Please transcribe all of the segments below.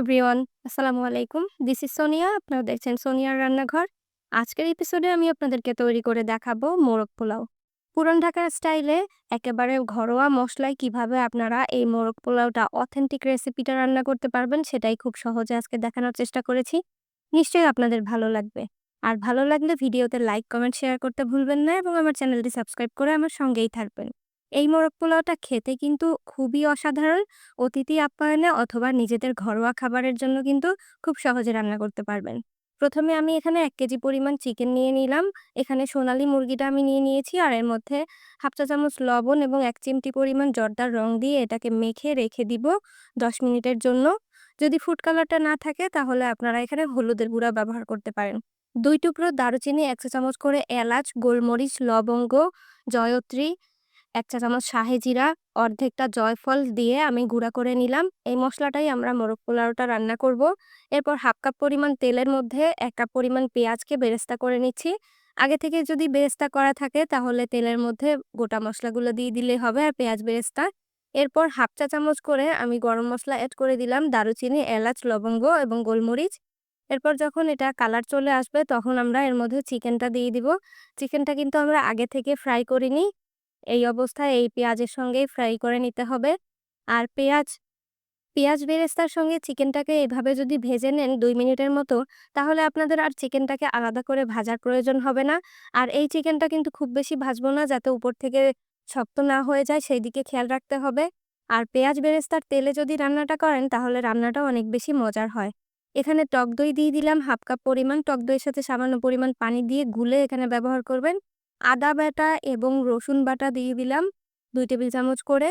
Everyone, আসসালামু আলাইকুম। This is Sonia আপনারা দেখছেন সোনিয়ার রান্নাঘর। আজকের এপিসোডে আমি আপনাদেরকে তৈরি করে দেখাবো মোরগ পোলাও। পুরান ঢাকার স্টাইলে একেবারে ঘরোয়া মশলায় কীভাবে আপনারা এই মোরগ পোলাওটা অথেন্টিক রেসিপিটা রান্না করতে পারবেন, সেটাই খুব সহজে আজকে দেখানোর চেষ্টা করেছি। নিশ্চয়ই আপনাদের ভালো লাগবে। আর ভালো লাগলে ভিডিওতে লাইক কমেন্ট শেয়ার করতে ভুলবেন না এবং আমার চ্যানেলটি সাবস্ক্রাইব করে আমার সঙ্গেই থাকবেন। এই মোরগ পোলাওটা খেতে কিন্তু খুবই অসাধারণ। অতিথি আপ্যায়নে অথবা নিজেদের ঘরোয়া খাবারের জন্য কিন্তু খুব সহজে রান্না করতে পারবেন। প্রথমে আমি এখানে এক কেজি পরিমাণ চিকেন নিয়ে নিলাম। এখানে সোনালি মুরগিটা আমি নিয়ে নিয়েছি আর এর মধ্যে হাফ চা চামচ লবণ এবং এক চিমটি পরিমাণ জর্দার রং দিয়ে এটাকে মেখে রেখে দিব দশ মিনিটের জন্য। যদি ফুড কালারটা না থাকে তাহলে আপনারা এখানে হলুদের গুঁড়া ব্যবহার করতে পারেন। দুই টুকরো দারুচিনি এক চা চামচ করে এলাচ, গোলমরিচ, লবঙ্গ, জয়ত্রী এক চা চামচ শাহে জিরা, অর্ধেকটা জয়ফল দিয়ে আমি গুঁড়া করে নিলাম। এই মশলাটাই আমরা মোরগ পোলাওটা রান্না করব। এরপর হাফ কাপ পরিমাণ তেলের মধ্যে এক কাপ পরিমাণ পেঁয়াজকে বেরেস্তা করে নিচ্ছি। আগে থেকে যদি বেরেস্তা করা থাকে তাহলে তেলের মধ্যে গোটা মশলাগুলো দিয়ে দিলে হবে আর পেঁয়াজ বেরেস্তা। এরপর হাফ চা চামচ করে আমি গরম মশলা অ্যাড করে দিলাম দারুচিনি, এলাচ, লবঙ্গ এবং গোলমরিচ। এরপর যখন এটা কালার চলে আসবে তখন আমরা এর মধ্যে চিকেনটা দিয়ে দিব। চিকেনটা কিন্তু আমরা আগে থেকে ফ্রাই করিনি। এই অবস্থায় এই পেঁয়াজের সঙ্গেই ফ্রাই করে নিতে হবে। আর পেঁয়াজ পেঁয়াজ বেরেস্তার সঙ্গে চিকেনটাকে এভাবে যদি ভেজে নেন দুই মিনিটের মতো, তাহলে আপনাদের আর চিকেনটাকে আলাদা করে ভাজার প্রয়োজন হবে না। আর এই চিকেনটা কিন্তু খুব বেশি ভাজবো না, যাতে উপর থেকে শক্ত না হয়ে যায় সেই দিকে খেয়াল রাখতে হবে। আর পেঁয়াজ বেরেস্তার তেলে যদি রান্নাটা করেন, তাহলে রান্নাটাও অনেক বেশি মজার হয়। এখানে টক দই দিয়ে দিলাম, হাফ কাপ পরিমাণ। টক দইয়ের সাথে সামান্য পরিমাণ পানি দিয়ে গুলে এখানে ব্যবহার করবেন। আদা বাটা এবং রসুন বাটা দিয়ে দিলাম দুই টেবিল চামচ করে।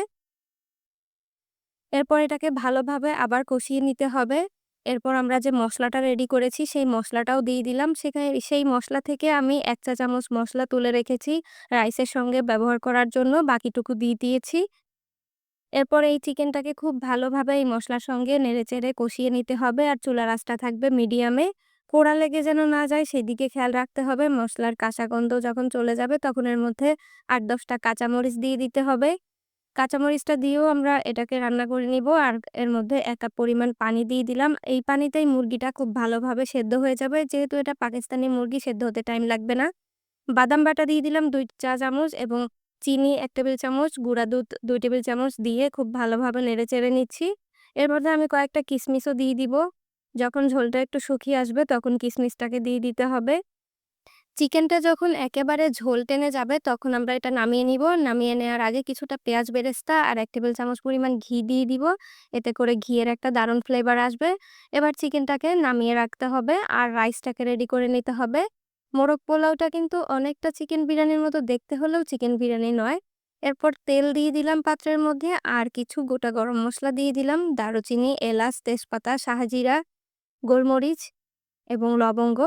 এরপর এটাকে ভালোভাবে আবার কষিয়ে নিতে হবে। এরপর আমরা যে মশলাটা রেডি করেছি সেই মশলাটাও দিয়ে দিলাম। সেখানে সেই মশলা থেকে আমি এক চা চামচ মশলা তুলে রেখেছি রাইসের সঙ্গে ব্যবহার করার জন্য, বাকিটুকু দিয়ে দিয়েছি। এরপর এই চিকেনটাকে খুব ভালোভাবে এই মশলার সঙ্গে নেড়েচেড়ে কষিয়ে নিতে হবে আর চুলা রাসটা থাকবে মিডিয়ামে পোড়া লেগে যেন না যায়, সেদিকে খেয়াল রাখতে হবে। মশলার কাঁচা গন্ধ যখন চলে যাবে, তখন এর মধ্যে আট দশটা কাঁচামরিচ দিয়ে দিতে হবে। কাঁচামরিচটা দিয়েও আমরা এটাকে রান্না করে নিব। আর এর মধ্যে এক কাপ পরিমাণ পানি দিয়ে দিলাম। এই পানিতেই মুরগিটা খুব ভালোভাবে সেদ্ধ হয়ে যাবে। যেহেতু এটা পাকিস্তানি মুরগি, সেদ্ধ হতে টাইম লাগবে না। বাদাম বাটা দিয়ে দিলাম দুই চা চামচ এবং চিনি এক টেবিল চামচ, গুঁড়া দুধ দুই টেবিল চামচ দিয়ে খুব ভালোভাবে নেড়ে চেড়ে নিচ্ছি। এর মধ্যে আমি কয়েকটা কিশমিশও দিয়ে দিব। যখন ঝোলটা একটু শুকিয়ে আসবে, তখন কিশমিশটাকে দিয়ে দিতে হবে। চিকেনটা যখন একেবারে ঝোল টেনে যাবে, তখন আমরা এটা নামিয়ে নিব। নামিয়ে নেওয়ার আগে কিছুটা পেঁয়াজ বেরেস্তা আর এক টেবিল চামচ পরিমাণ ঘি দিয়ে দিব। এতে করে ঘিয়ের একটা দারুণ ফ্লেভার আসবে। এবার চিকেনটাকে নামিয়ে রাখতে হবে আর রাইসটাকে রেডি করে নিতে হবে। মোরগ পোলাওটা কিন্তু অনেকটা চিকেন বিরিয়ানির মতো দেখতে হলেও চিকেন বিরিয়ানি নয়। এরপর তেল দিয়ে দিলাম পাত্রের মধ্যে আর কিছু গোটা গরম মশলা দিয়ে দিলাম। দারুচিনি, এলাচ, তেজপাতা, শাহজিরা গোলমরিচ এবং লবঙ্গ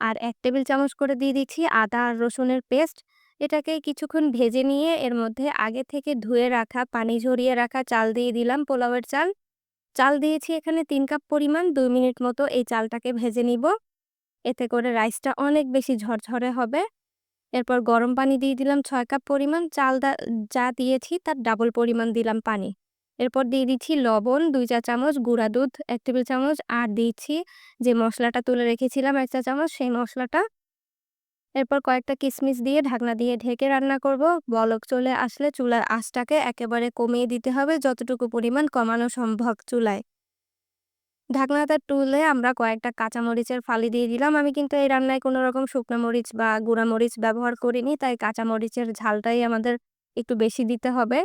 আর এক টেবিল চামচ করে দিয়ে দিচ্ছি আদা আর রসুনের পেস্ট। এটাকে কিছুক্ষণ ভেজে নিয়ে এর মধ্যে আগে থেকে ধুয়ে রাখা, পানি ঝরিয়ে রাখা চাল দিয়ে দিলাম পোলাওয়ের চাল। চাল দিয়েছি এখানে তিন কাপ পরিমাণ, দুই মিনিট মতো এই চালটাকে ভেজে নিব। এতে করে রাইসটা অনেক বেশি ঝরঝরে হবে। এরপর গরম পানি দিয়ে দিলাম ছয় কাপ পরিমাণ। চাল যা দিয়েছি তার ডাবল পরিমাণ দিলাম পানি। এরপর দিয়ে দিচ্ছি লবণ, দুই চা চামচ গুঁড়া দুধ, এক টেবিল চামচ। আর দিচ্ছি যে মশলাটা তুলে রেখেছিলাম এক চা চামচ, সেই মশলাটা। এরপর কয়েকটা কিশমিশ দিয়ে ঢাকনা দিয়ে ঢেকে রান্না করব। বলক চলে আসলে চুলার আঁচটাকে একেবারে কমিয়ে দিতে হবে যতটুকু পরিমাণ কমানো সম্ভব চুলায়। ঢাকনাটা তুলে আমরা কয়েকটা কাঁচামরিচের ফালি দিয়ে দিলাম। আমি কিন্তু এই রান্নায় কোনো রকম শুকনো মরিচ বা গুঁড়া মরিচ ব্যবহার করিনি, তাই কাঁচামরিচের ঝালটাই আমাদের একটু বেশি দিতে হবে।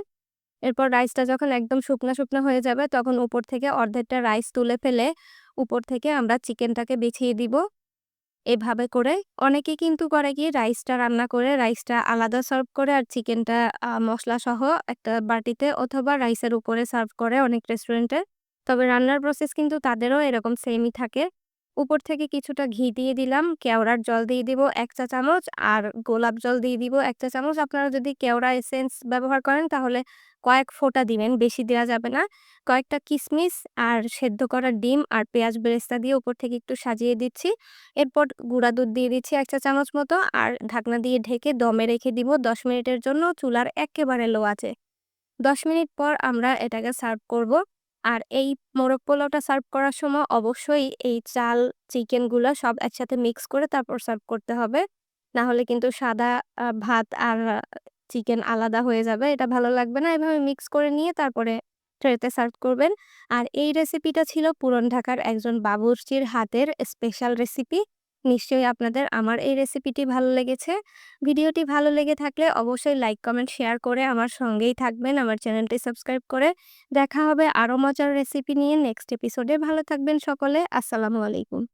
এরপর রাইসটা যখন একদম শুকনো শুকনো হয়ে যাবে, তখন উপর থেকে অর্ধেকটা রাইস তুলে ফেলে উপর থেকে আমরা চিকেনটাকে বিছিয়ে দিব। এভাবে করে অনেকে কিন্তু করে কি রাইসটা রান্না করে রাইসটা আলাদা সার্ভ করে আর চিকেনটা মশলা সহ একটা বাটিতে অথবা রাইসের উপরে সার্ভ করে অনেক রেস্টুরেন্টে তবে রান্নার প্রসেস কিন্তু তাদেরও এরকম সেমই থাকে। উপর থেকে কিছুটা ঘি দিয়ে দিলাম। কেওড়ার জল দিয়ে দিব এক চা চামচ আর গোলাপ জল দিয়ে দিব এক চা চামচ। আপনারা যদি কেওড়া এসেন্স ব্যবহার করেন তাহলে কয়েক ফোঁটা দিবেন, বেশি দেওয়া যাবে না। কয়েকটা কিশমিশ আর সেদ্ধ করা ডিম আর পেঁয়াজ বেরেস্তা দিয়ে উপর থেকে একটু সাজিয়ে দিচ্ছি। এরপর গুঁড়া দুধ দিয়ে দিচ্ছি এক চা চামচ মতো আর ঢাকনা দিয়ে ঢেকে দমে রেখে দিব দশ মিনিটের জন্য। চুলার একেবারে লো আছে। দশ মিনিট পর আমরা এটাকে সার্ভ করব। আর এই মোরগ পোলাওটা সার্ভ করার সময় অবশ্যই এই চাল, চিকেনগুলো সব একসাথে মিক্স করে তারপর সার্ভ করতে হবে। না হলে কিন্তু সাদা ভাত আর চিকেন আলাদা হয়ে যাবে। এটা ভালো লাগবে না। এভাবে মিক্স করে নিয়ে তারপরে ট্রেতে সার্ভ করবেন। আর এই রেসিপিটা ছিল পুরন ঢাকার একজন বাবুর্চির হাতের স্পেশাল রেসিপি। নিশ্চয়ই আপনাদের আমার এই রেসিপিটি ভালো লেগেছে। ভিডিওটি ভালো লেগে থাকলে অবশ্যই লাইক, কমেন্ট, শেয়ার করে আমার সঙ্গেই থাকবেন। আমার চ্যানেলটি সাবস্ক্রাইব করে দেখা হবে আরও মজার রেসিপি নিয়ে নেক্সট এপিসোডে। ভালো থাকবেন সকলে। আসসালামু আলাইকুম।